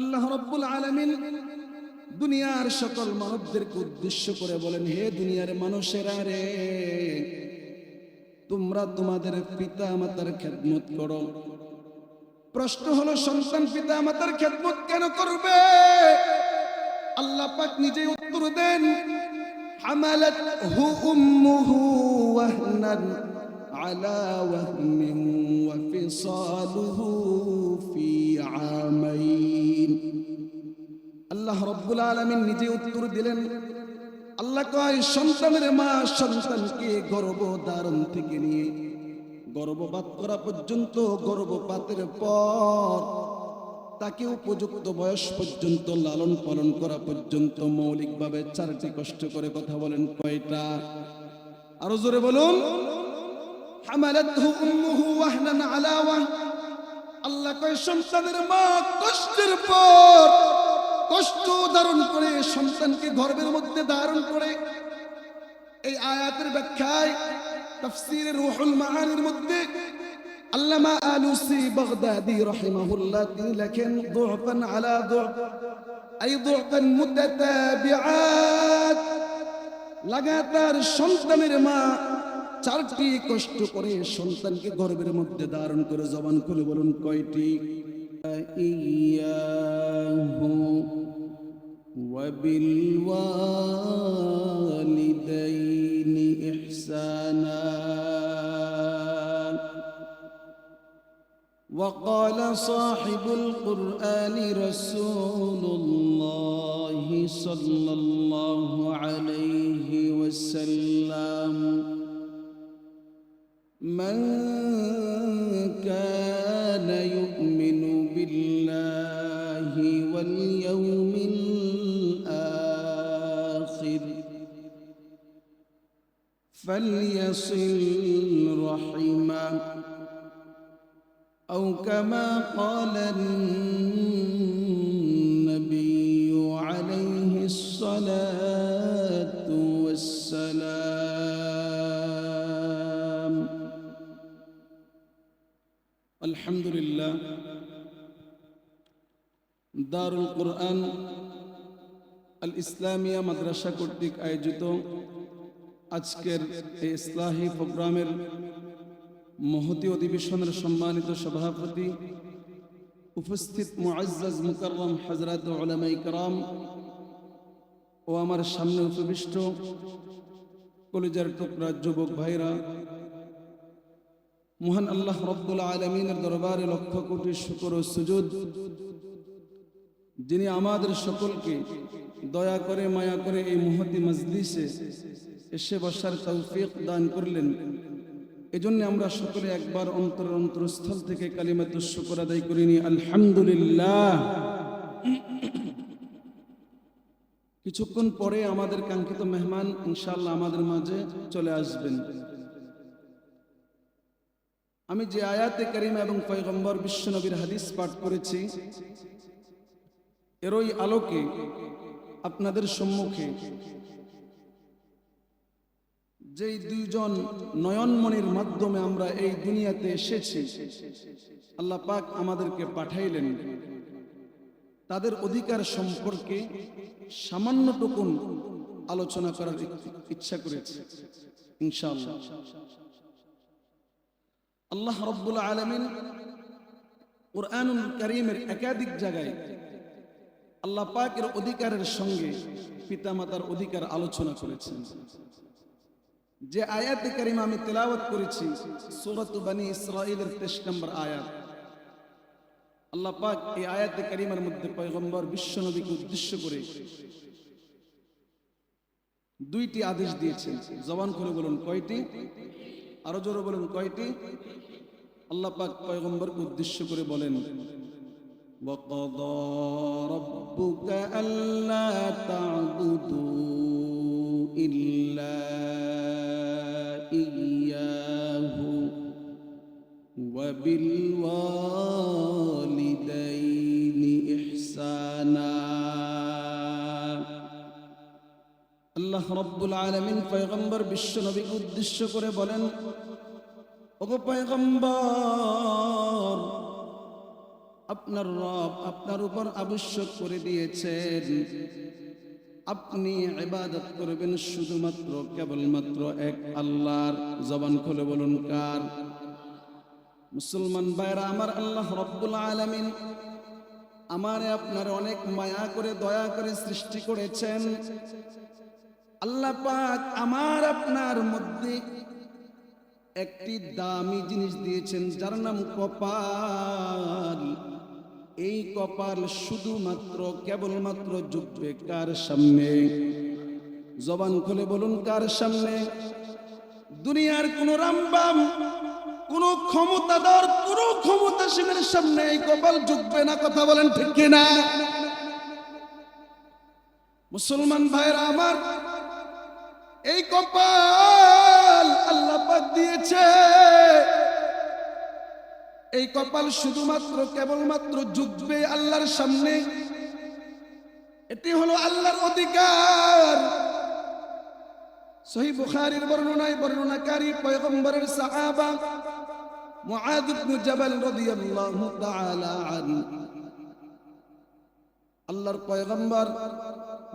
আল্লাহ রব্বুল আলমিন দুনিয়ার সকল মানবদেরকে উদ্দেশ্য করে বলেন, হে দুনিয়ার মানুষেরা রে, তোমরা তোমাদের পিতা মাতার খেদমত করো। প্রশ্ন হলো, সন্তান পিতা মাতার খেদমত কেন করবে? আল্লাহ পাক নিজে উত্তর দেন, হামালাত হু উম্মুহু ওয়াহনান আলা ওয়াহমিন ওয়া ফিসালুহু ফি আমাইন। আল্লাহ রব্বুল আলমিন নিজে উত্তর দিলেন, আল্লাহ কয়, সন্তানের মা সন্তানকে গর্ভ ধারণ থেকে নিয়ে গর্ভপাত করা পর্যন্ত, গর্ভপাতের পর তাকে উপযুক্ত বয়স পর্যন্ত, লালন পালন করা পর্যন্ত মৌলিকভাবে চারটি কষ্ট করে কথা বলেন কয়টা? আরও জোরে বলুন। আল্লাহ কয়, সন্তানের মা কষ্টের পর কষ্ট ধারণ করে সন্তানকে গর্বের মধ্যে ধারণ করে। এই আয়াতের ব্যাখ্যায় তাফসীরের রুহুল মাআনির মধ্যে আল্লামা আলুসি বাগদাদি রাহিমাহুল্লাহ লেখেন দুআফান আলা দুআফ আই দুআফান মুতাতাবিআত। লাগাতার সন্তানের মা চারটি কষ্ট করে সন্তানকে গর্ভের মধ্যে ধারণ করে জবান খুলে বলুন, কয়টি? إياه وبالوالدين إحسانا. وقال صاحب القرآن رسول الله صلى الله عليه وسلم من فليصل رحمه أو كما قال النبي عليه الصلاة والسلام الحمد لله دار القرآن الإسلامية মাদ্রাসা কর্তৃক আয়োজিত আজকের এই ইসলাহী প্রোগ্রামের মহতি অধিবেশনের সম্মানিত সভাপতি উপস্থিত মুআজ্জাজ মুকাররম হযরত উলামায়ে کرام ও আমার সামনে উপবিষ্ট কলেজের টুকরা যুবক ভাইরা মহান আল্লাহ রব্বুল আলমিনের দরবারে লক্ষ কোটি শুকর ও সুজুদ যিনি আমাদের সকলকে দয়া করে মায়া করে এই মহতি মজলিসে এসে বসার তৌফিক দান করলেন। এজন্য আমরা সকলে একবার অন্তর অন্তরস্থল থেকে কালিমাত শুকর আদায় করিনি আলহামদুলিল্লাহ। কিছুক্ষণ পরে আমাদের কাঙ্ক্ষিত মেহমান ইনশাল্লাহ আমাদের মাঝে চলে আসবেন। আমি যে আয়াতে করিম এবং পয়গম্বর বিশ্বনবীর হাদিস পাঠ করেছি, এরই আলোকে আপনাদের সম্মুখে যেই দুইজন নয়নমণির মাধ্যমে আমরা এই দুনিয়াতে এসেছি, আল্লাহ পাক আমাদেরকে পাঠাইলেন। তাদের অধিকার সম্পর্কে সামান্যটুকুন আলোচনা করার ইচ্ছা করেছি, ইনশাআল্লাহ। আল্লাহ রব্বুল আলমিন কোরআনুল করিমের একাধিক জায়গায় আল্লাহ পাকের অধিকারের সঙ্গে পিতামাতার অধিকার আলোচনা করেছেন। যে আয়াতে কারিমা আমি তেলাওয়াত করেছি সূরাত বানি ইসরাঈলের 23 নম্বর আয়াত আল্লাহ পাক এই আয়াতে কারিমার মধ্যে পয়গম্বর বিশ্বনবীকে উদ্দেশ্য করে দুইটি আদেশ দিয়েছেন জবান করে বলুন কয়টি আরো জোরে বলুন কয়টি আল্লাহ পাক পয়গম্বরকে উদ্দেশ্য করে বলেন وقضى ربك ألا تعبدوا إلا وبالوالدين إحسانا আল্লাহ রব্বুল আলমিন পয়গম্বর বিশ্ব নবীকে উদ্দেশ্য করে বলেন ওগো পয়গম্বর আপনার রব আপনার উপর আবশ্যক করে দিয়েছেন আপনি ইবাদত করবেন শুধুমাত্র কেবলমাত্র এক আল্লাহর জবান খুলে বলুন কার মুসলমান ভাইরা, আমার আল্লাহ রব্বুল আলামিন আমারে আপনার অনেক মায়া করে, দয়া করে সৃষ্টি করেছেন। আল্লাহ পাক আমার আপনার মধ্যে একটি দামি জিনিস দিয়েছেন, যার নাম কপাল। এই কপাল শুধুমাত্র, কেবলমাত্র জুটবে কার সামনে? জবান খুলে বলুন, কার সামনে? দুনিয়ার কোন রামবাম কোন ক্ষমতাধর কোন ক্ষমতাসীনের সামনে এই কপাল জুটবে না, কথা বলেন ঠিক কিনা? মুসলমান ভাইরা আমার, এই কপাল আল্লাহ পাক দিয়েছে। এই কপাল শুধুমাত্র কেবলমাত্র যুগবে আল্লাহর সামনে। এটি হলো আল্লাহর অধিকার। সহি বুখারীর বর্ণনায় বর্ণনাকারী পয়গম্বরের সাহাবা মুআদ ইবনে জাবাল রাদিয়াল্লাহু তাআলা আনহু আল্লাহর পয়গম্বর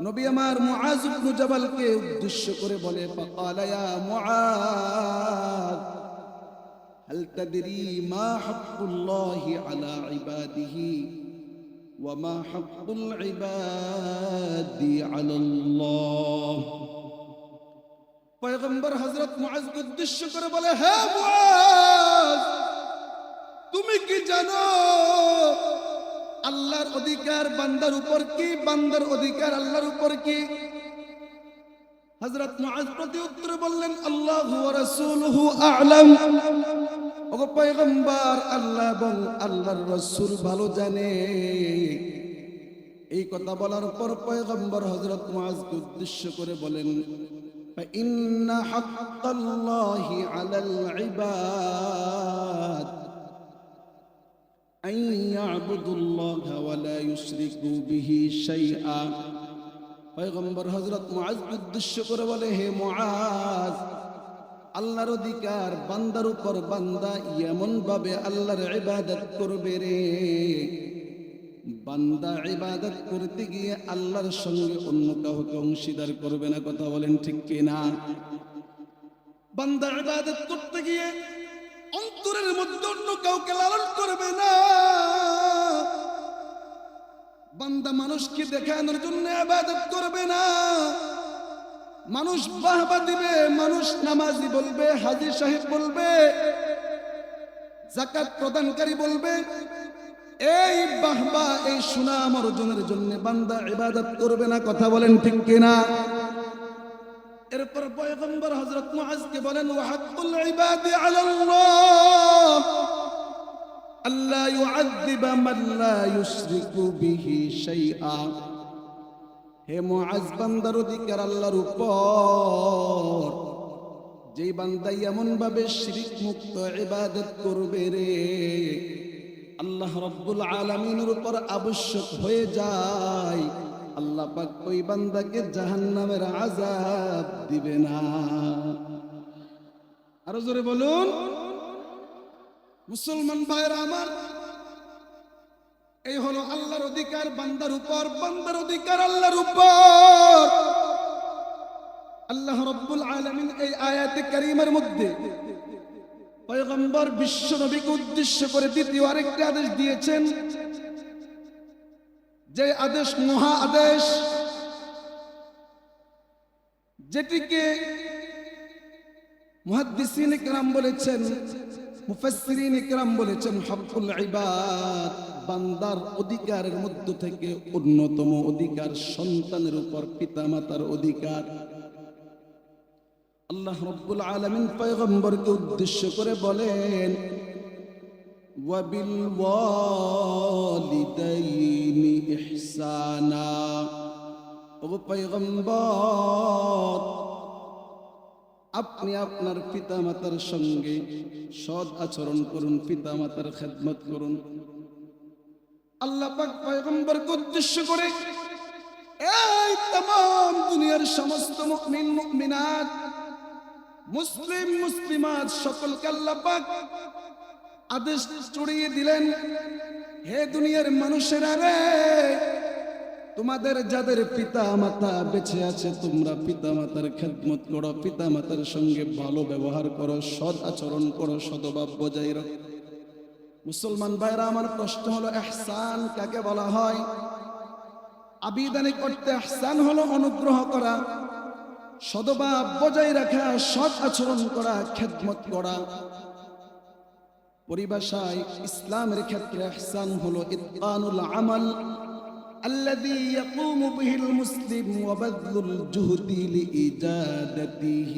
নবী আমার মুআজ ইবনে জাবালকে উদ্দেশ্য করে বলে ফাকালা ইয়া মুআজ هل تدري ما حق الله على عباده وما حق العباد على الله পয়গম্বর হজরত মুআজকে উদ্দেশ্য করে বলে, হে তুমি কি জানো আল্লাহর অধিকার বান্দার উপর কি, বান্দার অধিকার আল্লাহর উপর কি? হযরত মুআজ প্রতি উত্তর বললেন, আল্লাহু ওয়া রাসূলুহু আ'লাম। ওগো পয়গম্বর, আল্লাহ এবং আল্লাহর রাসূল ভালো জানে। এই কথা বলার পর পয়গম্বর হযরত মুআজকে উদ্দেশ্য করে বলেন فإن حق الله على العباد أن يعبدوا الله ولا يشركوا به شيئا পয়গম্বর হযরত মুআজ উদ্দেশ্য করে বলে হে মুআজ আল্লাহর অধিকার বান্দার উপর বান্দা এমন ভাবে আল্লাহর ইবাদত করবে রে বান্দা ইবাদত করতে গিয়ে আল্লাহর সঙ্গে অন্য কাউকে অংশীদার করবে না, কথা বলেন ঠিক কিনা? বান্দা ইবাদত করতে গিয়ে অন্তরের মধ্যে অন্য কাউকে লালন করবে না। বান্দা মানুষকে দেখানোর জন্য আবাদত করবে না। মানুষ বাহবা দিবে, মানুষ নামাজি বলবে হাজি সাহেব বলবে জাকাত প্রদানকারী বলবে এই বাহবা, এই সুনাম অর্জনের জন্য বান্দা ইবাদত করবে না, কথা বলেন ঠিক কিনা? এরপর পয়গম্বর হযরত মুআজকে বলেন, ওয়াহাক্কুল ইবাদি আলাল্লাহ আল্লাহ ইউআযযিব মান লা ইউশরিকু বিহি শাইআ। হে মুআজ, বান্দার অধিকার আল্লাহর উপর। যেই বান্দা এমন ভাবে শিরিক মুক্ত ইবাদত করবে রে আল্লাহ রব্বুল আলামিনের উপর আবশ্যক হয়ে যায়। আল্লাহ পাক ওই বান্দাকে জাহান্নামের আযাব দিবে না। আরও জোরে বলুন। মুসলমান ভাইরা আমার, এই হলো আল্লাহর অধিকার, বান্দার উপর, বান্দার অধিকার আল্লাহর উপর। আল্লাহ রব্বুল আলামিন এই আয়াতে কারিমার মধ্যে পয়গম্বর বিশ্ব নবীকে উদ্দেশ্য করে দ্বিতীয় আরেকটি আদেশ দিয়েছেন। যে আদেশ, মহা আদেশ, যেটিকে মুহাদ্দিসিন ইকরাম বলেছেন, মুফাসসিরিন ইকরাম বলেছেন হকুল ইবাদ, বান্দার অধিকারের মধ্য থেকে অন্যতম অধিকার, সন্তানের উপর পিতামাতার অধিকার। আল্লাহ রব্বুল আলমিন পয়গম্বরকে উদ্দেশ্য করে বলেন ওয়াবিল ওয়ালিদাইনি ইহসানা। ও পয়গম্বর, আপনি আপনার পিতা মাতার সঙ্গে সৎ আচরণ করুন পিতা মাতার খেদমত করুন। আল্লাহ পাক পয়গম্বরকে উদ্দেশ্য করে এই তাম, দুনিয়ার সমস্ত মুমিন, মুমিনাত মুসলিম, মুসলিমাত, সকলকে আল্লাহ পাক আদেশ ছড়িয়ে দিলেন। হে দুনিয়ার মানুষেরা রে, তোমাদের যাদের পিতা মাতা বেঁচে আছে, তোমরা পিতা মাতার খেদমত করো পিতা মাতার সঙ্গে ভালো ব্যবহার করো, সৎ আচরণ করো, সদভাব বজায় রাখো। মুসলমান ভাইরা আমার প্রশ্ন হলো এহসান, কাকে বলা হয়? আবিদানি করতে এহসান হলো অনুগ্রহ করা। সদভাব বজায় রাখা সৎ আচরণ করা খেদমত করা পরিভাষায় ইসলামের ক্ষেত্রে ইহসান হলো ইতকানুল আমাল الذي يقوم به المسلم وبذل الجهد لإجادته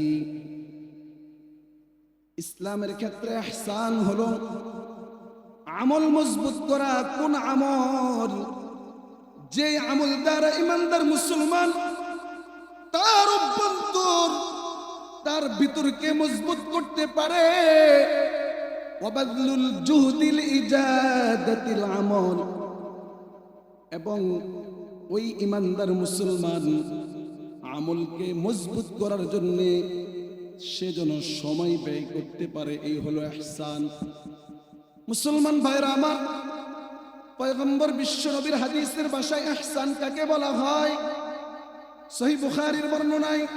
ইসলামের ক্ষেত্রে ইহসান হলো আমল মজবুত করা কোন আমল যে আমল দ্বারা ইমানদার মুসলমান তার ভিতরকে মজবুত করতে পারে। আমল। এবং ওই ইমানদার মুসলমান আমলকে মজবুত করার জন্য সে যেন সময় ব্যয় করতে পারে, এই হলো ইহসান। মুসলমান ভাইরা আমার, পয়গম্বর বিশ্ব নবীর হাদিসের ভাষায় ইহসান কাকে বলা হয়? সহি বুখারীর বর্ণনায়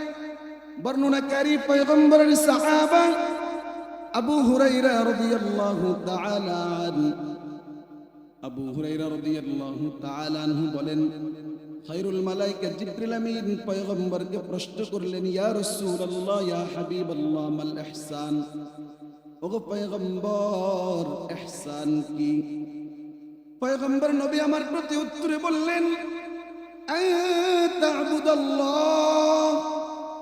বর্ণনাকারী পয়গম্বরের সাহাবা আবু হুরাইরা রাদিয়াল্লাহু তাআলা আনহু। আবু হুরাইরা রাদিয়াল্লাহু তাআলা আনহু বলেন, খায়রুল মালাইকা জিবরিল আমিন পয়গম্বরকে প্রশ্ন করলেন, ইয়া রাসূলুল্লাহ, ইয়া হাবিবাল্লাহ, মাল ইহসান? ওগো পয়গম্বর, ইহসান কি? পয়গম্বর নবী আমার প্রতি উত্তরে বললেন, আন তা'বুদাল্লাহ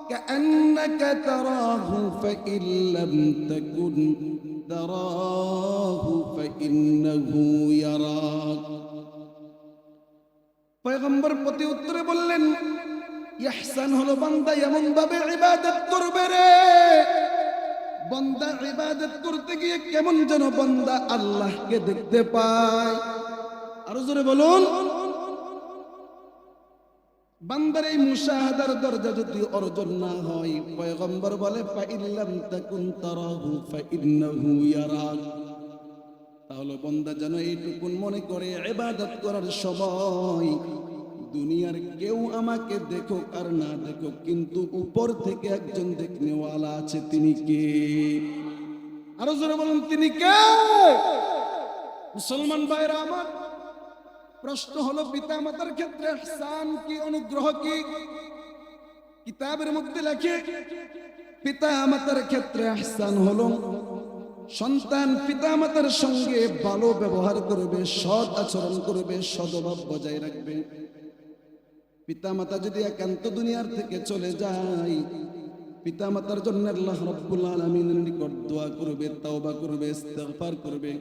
كأنك تراه فإن لم تكن تراه فإنه يراك পয়গম্বর প্রতি উত্তরে বললেন ইহসান হলো বান্দা এমন ভাবে ইবাদত করবে রে বান্দা ইবাদত করতে গিয়ে কেমন যেন বান্দা আল্লাহকে দেখতে পায় আরো জোরে বলুন বান্দার এই মুশাহাদার দরজা যদি অর্জন না হয়, পয়গম্বর বলে, ফাইল্লাম তাকুন তারাহু, ফাইন্নাহু ইয়ারাক তাহলে বান্দা যেন এইটুকুন মনে করে, ইবাদত করার সময় দুনিয়ার কেউ আমাকে দেখুক আর না দেখুক, কিন্তু উপর থেকে একজন দেখনেওয়ালা আছে, তিনি কে? আরও জোরে বলুন, তিনি কে? মুসলমান ভাইরা আমার প্রশ্ন হলো পিতা মাতার ক্ষেত্রে ইহসান কি, অনুগ্রহ কি? কিতাবের মধ্যে লেখে পিতা মাতার ক্ষেত্রে ইহসান হলো, সন্তান পিতা মাতার সঙ্গে ভালো ব্যবহার করবে, সৎ আচরণ করবে, সদভাব বজায় রাখবে। পিতা মাতা যদি একান্ত দুনিয়ার থেকে চলে যায় পিতা মাতার জন্য আল্লাহ রব্বুল আলামিনের নিকট দোয়া করবে, তাওবা করবে, ইস্তেগফার করবে।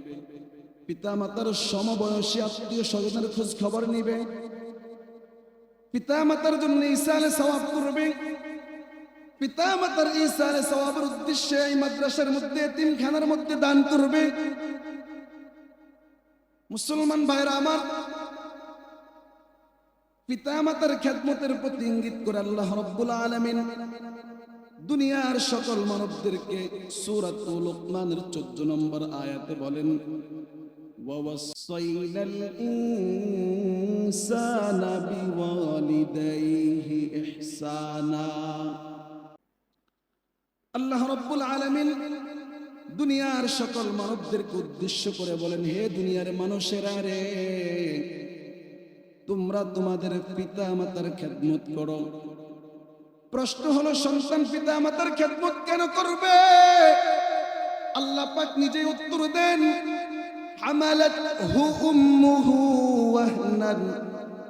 পিতা মাতার সমবয়সী আত্মীয় স্বজনের খোঁজ খবর নিবে। পিতা মাতার জন্য ইসালে সওয়াব করবে। পিতা মাতার ইসালে সওয়াবের উদ্দেশ্যে এই মাদ্রাসার মধ্যে তিনখানার মধ্যে দান করবে। মুসলমান ভাইরা আমার পিতা মাতার খেদমতের প্রতি ইঙ্গিত করে আল্লাহ রব্বুল আলামিন দুনিয়ার সকল মানবদেরকে সূরাতুল লোকমানের 14 নম্বর আয়াতে বলেন ووصينا الإنسان بوالديه إحسانا আল্লাহ রব্বুল আলামিন দুনিয়ার সকল মানবদেরকে উদ্দেশ্য করে বলেন হে দুনিয়ার মানুষেরা রে তোমরা তোমাদের পিতা মাতার খেদমত করো প্রশ্ন হলো সন্তান পিতা মাতার খেদমত কেন করবে আল্লাহ পাক নিজেই উত্তর দেন حملته أمه وهنا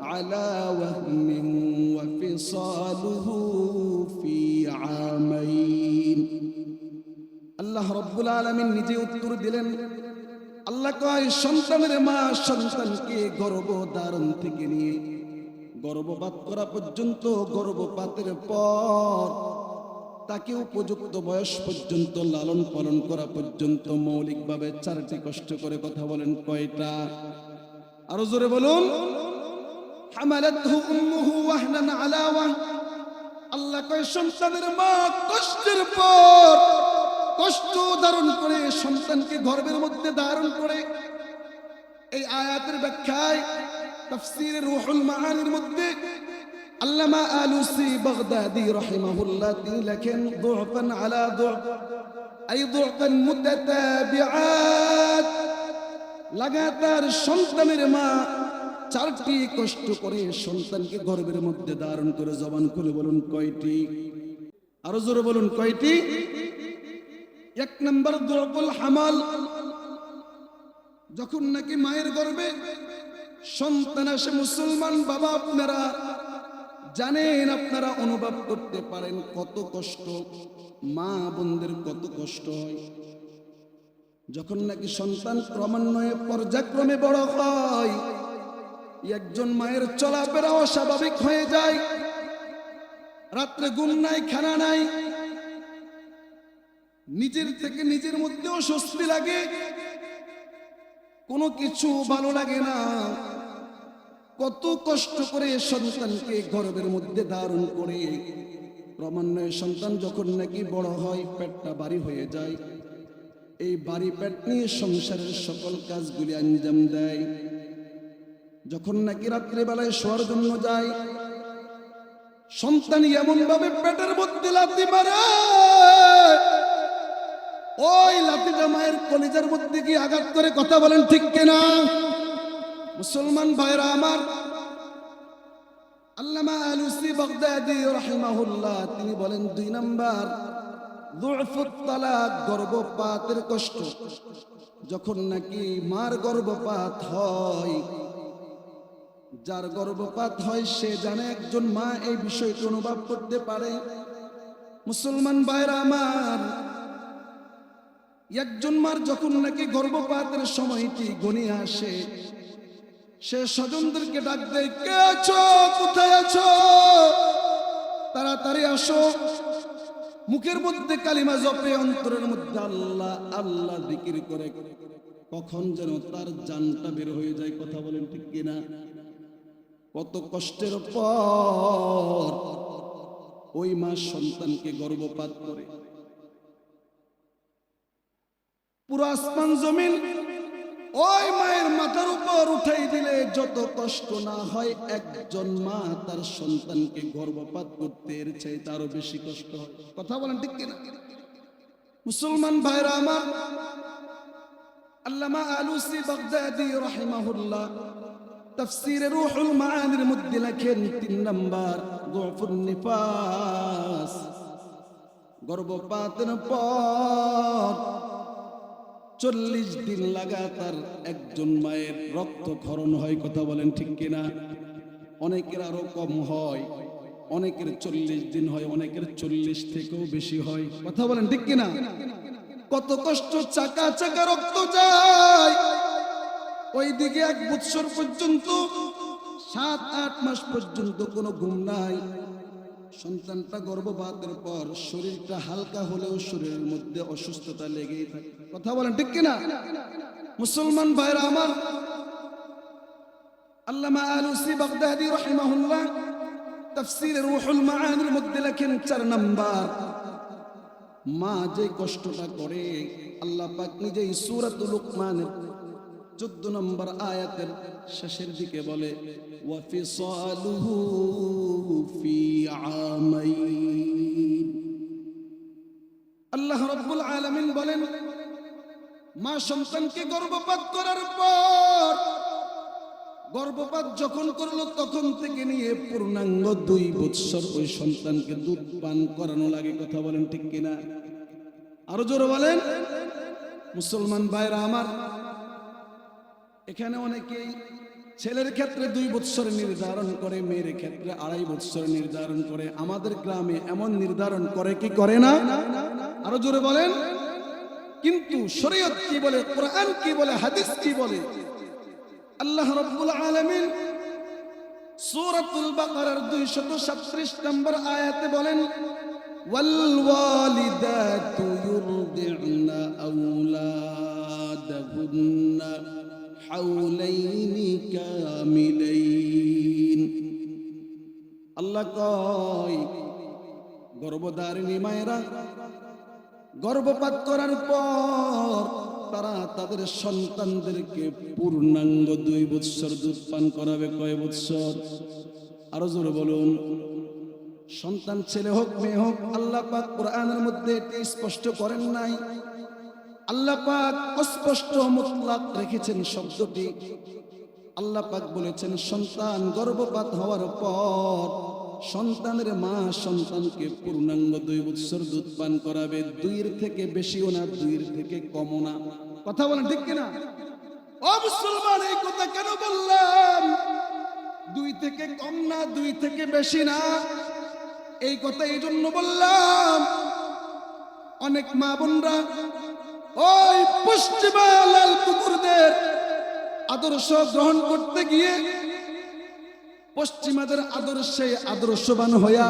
على وهن وفصاله في عامين আল্লাহ রব্বুল আলমিন নিজে উত্তর দিলেন আল্লাহ কয় সন্তানের মা সন্তানকে গর্ভ ধারণ থেকে নিয়ে গর্ভপাত করা পর্যন্ত গর্ভপাতের পর তাকে উপযুক্ত বয়স পর্যন্ত লালন পালন করা পর্যন্ত মৌলিকভাবে চারটি কষ্ট করে কথা বলেন কয়টা? আরও জোরে বলুন। আল্লাহ কয়, সন্তানের মা কষ্টের পর কষ্ট ধারণ করে সন্তানকে গর্ভের মধ্যে ধারণ করে। এই আয়াতের ব্যাখ্যায়, তাফসীরে রুহুল মাআনির মধ্যে আল্লামা আলুসি বাগদাদি রাহিমাহুল্লাহ, তিনি লেখেন, দুফান আলা দুফ, আই দুফান মুতাতাবিআত। লাগাতার সন্তানের মা চারটি কষ্ট করে সন্তানকে গর্ভের মধ্যে ধারণ করে জবান খুলে বলুন, কয়টি? আরও জোরে বলুন, কয়টি? এক নম্বর দুরবুল হামাল। যখন নাকি মায়ের গর্ভে সন্তান আসে মুসলমান বাবা আপনারা জানেন আপনারা অনুভব করতে পারেন কত কষ্ট, মা বোনদের কত কষ্ট হয়। যখন নাকি সন্তান ক্রমান্বয়ে পর্যায়ক্রমে বড় হয়, একজন মায়ের চলাফেরা অস্বাভাবিক হয়ে যায়। রাত্রে ঘুম নাই, খানা নাই। নিজের থেকে নিজের মধ্যেও অস্বস্তি লাগে। কোনো কিছু ভালো লাগে না। কত কষ্ট করে সন্তানকে গর্ভের মধ্যে ধারণ করে। ক্রমান্বয়ে সন্তান যখন নাকি বড় হয়, পেটটা বাড়ি হয়ে যায়। এই বাড়ি পেট নিয়ে সংসারের সকল কাজগুলি আঞ্জাম দেয়। যখন নাকি রাত্রিবেলায় শোয়ার জন্য যায়, সন্তান এমন ভাবে পেটের মধ্যে লাথি মারে। ওই লাঠিটা মায়ের কলিজার মধ্যে কি আঘাত করে, কথা বলেন ঠিক কিনা? মুসলমান ভাইরা আমার, আল্লামা আলুসি বাগদাদি রাহিমাহুল্লাহ, তিনি বলেন দুই নাম্বার গর্ভপাতের কষ্ট। যখন নাকি মার গর্ভপাত হয়, যার গর্ভপাত হয় সে জানে একজন মা এই বিষয়টি অনুভব করতে পারে। মুসলমান ভাইরা আমার, একজন মার যখন নাকি গর্ভপাতের সময়টি গনিয়ে আসে সে স্বজনদেরকে ডাক দেয়, কে আছো? কোথায় আছো? তাড়াতাড়ি আসো। মুখের মধ্যে কালিমা জপে, অন্তরের মধ্যে আল্লাহ আল্লাহ জিকির করে। কখন যেন তার জানটা বের হয়ে যায়, কথা বলেন ঠিক কিনা? কত কষ্টের পর ওই মা সন্তানকে গর্ভপাত করে। পুরো আসমান জমিন ওই মায়ের মাথার উপর উঠাই দিলে যত কষ্ট না হয়, একজন মা তার সন্তানকে গর্ভপাত করতে চাই তারও বেশি কষ্ট হয়। কথা বলেন ঠিক কিনা? মুসলমান ভাইরা আমার, আল্লামা আলুসি বাগদাদি রাহিমাহুল্লাহ তাফসীরে রূহুল মাআনির মধ্যে লেখেন তিন নাম্বার, দুফুন নিফাস, গর্ভপাতের পর চল্লিশ দিন লাগাতার একজন মায়ের রক্ত রক্তক্ষরণ হয়, কথা বলেন ঠিক কিনা? অনেকের আরও কম হয়, অনেকের চল্লিশ দিন হয়, অনেকের চল্লিশ থেকেও বেশি হয়, কথা বলেন ঠিক কিনা? কত কষ্ট চাকা চাকা রক্ত যায়। ওইদিকে এক বৎসর পর্যন্ত, সাত আট মাস পর্যন্ত কোনো ঘুম নাই। সন্তানটা গর্ভপাতের পর শরীরটা হালকা হলেও শরীরের মধ্যে অসুস্থতা লেগেই থাকে। কথা বলেন ঠিক কিনা? মুসলমান ভাইরা আমার, আল্লামা আলুসি বাগদাদি রাহিমাহুল্লাহ তাফসীর রূহুল মাআনির মধ্যে লেখেন চার নাম্বার, মা যে কষ্টটা করে, আল্লাহ পাক নিজেই সূরাতুল লুকমানের চোদ্দ নম্বর আয়াতের শেষের দিকে বলে আল্লাহ রাব্বুল আলামিন বলেন, মা সন্তানকে গর্ভপাত করার পর গর্ভপাত যখন করল, তখন থেকে নিয়ে পূর্ণাঙ্গ দুই বৎসর ওই সন্তানকে দুধ পান করানো লাগে। কথা বলেন ঠিক কিনা? আরও জোরে বলেন, মুসলমান ভাইরা আমার এখানে অনেকেই ছেলের ক্ষেত্রে দুই বৎসর নির্ধারণ করে, মেয়ের ক্ষেত্রে আড়াই বৎসর নির্ধারণ করে। আমাদের গ্রামে এমন নির্ধারণ করে কি করে না? আরও জোরে বলেন। কিন্তু শরীয়ত কি বলে, কোরআন কি বলে, হাদিস কি বলে? আল্লাহ রাব্বুল আলামিন সূরাতুল বাকারার 237 নম্বর আয়াতে বলেন, ওয়াল ওয়ালিদাতু ইউরদি'না আওলাদাহুন্না। হাওলাইনি কামিলাইন আল্লাহ কয়, গর্ভধারিণী মায়েরা, গর্ভপাত করার পর তারা তাদের সন্তানদেরকে পূর্ণাঙ্গ দুই বৎসর দুধ পান করাবে কয় বৎসর? আরও জোরে বলুন। সন্তান ছেলে হোক, মেয়ে হোক, আল্লাহ পাক কোরআনের মধ্যে এটি স্পষ্ট করেন নাই। আল্লাহ পাক অস্পষ্ট মুতলাক রেখেছেন শব্দটি। আল্লাহ পাক বলেছেন, সন্তান গর্ভপাত হওয়ার পর সন্তানের মা সন্তানকে পূর্ণাঙ্গ দুই বৎসর দুধ পান করাবে। দুইয়ের থেকে বেশিও না, দুইয়ের থেকে কমও না। কথা বলেন ঠিক কিনা? ও মুসলমান, এই কথা কেন বললাম? দুই থেকে কম না, দুই থেকে বেশি না। এই কথা এই জন্য বললাম। অনেক মা বোনরা ওই পশ্চিমা লাল কুকুরদের আদর্শ গ্রহণ করতে গিয়ে পশ্চিমাদের আদর্শে আদর্শবান হইয়া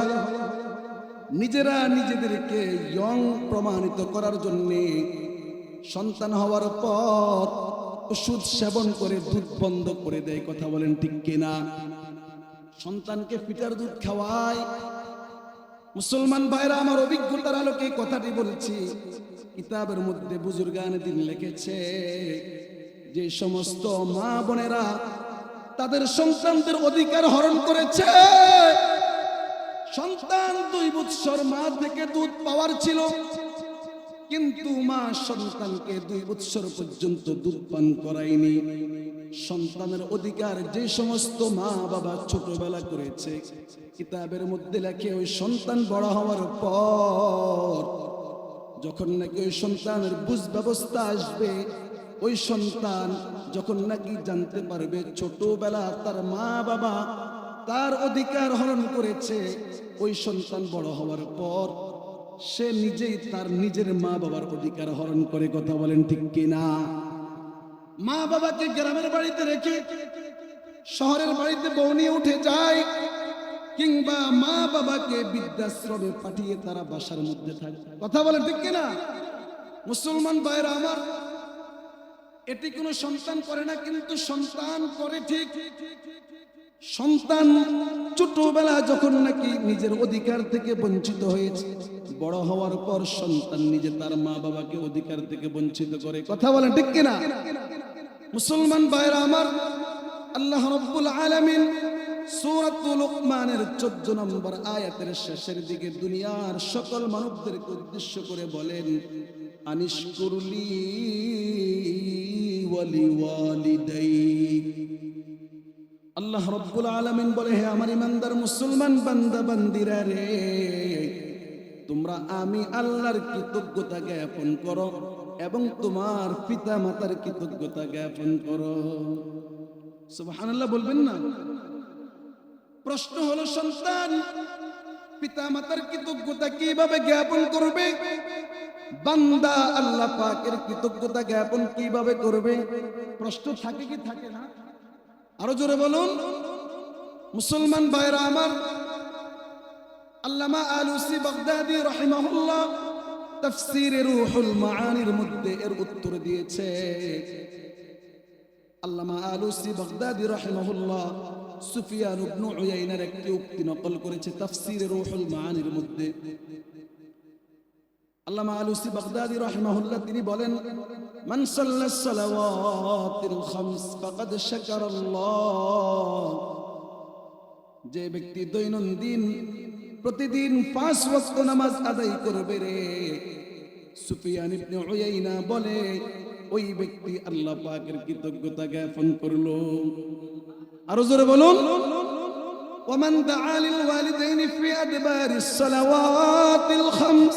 নিজেরা নিজেদেরকে ইয়ং প্রমাণিত করার জন্যে সন্তান হওয়ার পর ওষুধ সেবন করে দুধ বন্ধ করে দেয়, কথা বলেন ঠিক কিনা? সন্তানকে পিতার দুধ খাওয়ায়। মুসলমান ভাইরা, আমার অভিজ্ঞতার আলোকে কথাটি বলছি। কিতাবের মধ্যে বুজুর্গান দিন লিখেছে যে সমস্ত মা বোনেরা তাদের সন্তানদের অধিকার হরণ করেছে। সন্তান দুই বৎসর মা থেকে দুধ পাওয়ার ছিল, কিন্তু মা সন্তানকে দুই বৎসর পর্যন্ত দুধ পান করায়নি। সন্তানের অধিকার যে সমস্ত মা বাবা ছোটবেলা করেছে, কিতাবের মধ্যে লেখে ওই সন্তান বড় হওয়ার পর যখন নাকি ওই সন্তানের বুঝ ব্যবস্থা আসবে, ওই সন্তান যখন নাকি জানতে পারবে ছোটবেলা তার মা বাবা তার অধিকার হরণ করেছে, ওই সন্তান বড় হওয়ার পর সে নিজেই তার নিজের মা বাবার অধিকার হরণ করে কথা বলেন ঠিক কিনা? মা বাবাকে গ্রামের বাড়িতে রেখে শহরের বাড়িতে বউ নিয়ে উঠে যায়। কিংবা মা বাবাকে বৃদ্ধাশ্রমে পাঠিয়ে তারা বাসার মধ্যে থাকে। কথা বলেন ঠিক কিনা? মুসলমান ভাইরা আমার, এটি কোনো সন্তান করে না, কিন্তু সন্তান করে ঠিক। সন্তান ছোটবেলা যখন নাকি নিজের অধিকার থেকে বঞ্চিত হয়েছে, বড় হওয়ার পর সন্তান নিজে তার মা বাবাকে অধিকার থেকে বঞ্চিত করে। কথা বলেন ঠিক কিনা? মুসলমান ভাইরা আমার, আল্লাহ রব্বুল আলামিন সূরাতুল লুকমানের 14 নম্বর আয়াতের শেষের দুনিয়ার সকল উদ্দেশ্য করে বলেন আনিশকুরলি আল্লাহ রব্বুল আলামিন বলে, হে আমার ইমানদার মুসলমান বান্দা, বান্দিরা রে, তোমরা আমি আল্লাহর কৃতজ্ঞতা জ্ঞাপন করো এবং তোমার পিতা মাতার কৃতজ্ঞতা জ্ঞাপন করো। সুবহানাল্লাহ বলবেন না? প্রশ্ন হলো, সন্তান পিতা মাতার কৃতজ্ঞতা কীভাবে জ্ঞাপন করবে? বান্দা আল্লাহ পাকের কৃতজ্ঞতা জ্ঞাপন কীভাবে করবে? প্রশ্ন থাকে কি থাকে না? আরও জোরে বলুন। মুসলমান ভাইরা আমার, আল্লামা আলুসি বাগদাদি রহিমাহুল্লাহ তাফসীরে রূহুল মাআনির মধ্যে এর উত্তর দিয়েছে। আল্লামা আলুসি বাগদাদি রহিমাহুল্লাহ সুফিয়ান ইবনে উয়াইনার একটি উক্তি নকল করেছে তাফসীরে রূহুল মাআনির মধ্যে। আল্লামা আলুসি বাগদাদি রহিমাহুল্লাহ তিনি বলেন, মান সাল্লাস সালাওয়াতিল খামস ফাকাদ শাকারাল্লাহ। যে ব্যক্তি দৈনন্দিন, প্রতিদিন পাঁচ ওয়াক্ত নামাজ আদায় করবে রে। সুফিয়ান ইবনে উয়াইনা বলে, ওই ব্যক্তি আল্লাহ পাকের কৃতজ্ঞতা জ্ঞাপন করল। আরো জোরে বলুন ومن دعا للوالدين في أدبار الصلوات الخمس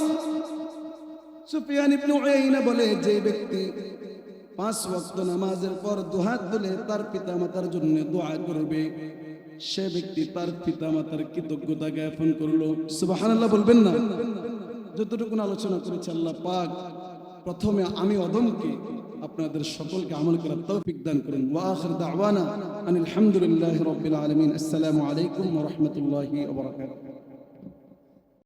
সুফিয়ান ইবনে উয়াইনা বলে যে ব্যক্তি পাঁচ ওয়াক্ত নামাজের পর দুহাত তুলে তার পিতামাতার জন্য দোয়া করবে সে ব্যক্তি তার পিতামাতার কৃতজ্ঞতা জ্ঞাপন করলো সুবহানাল্লাহ বলবেন না যতটুকু আলোচনা করেছে আল্লাহ পাক প্রথমে আমি অদমকে আপনাদের সকলকে আমল করার তৌফিক দান করেন। ওয়া আখির দাওয়ানা আনিল হামদুলিল্লাহি রাব্বিল আলামিন। আসসালামু আলাইকুম ওয়া রাহমাতুল্লাহি ওয়া বারাকাতুহু।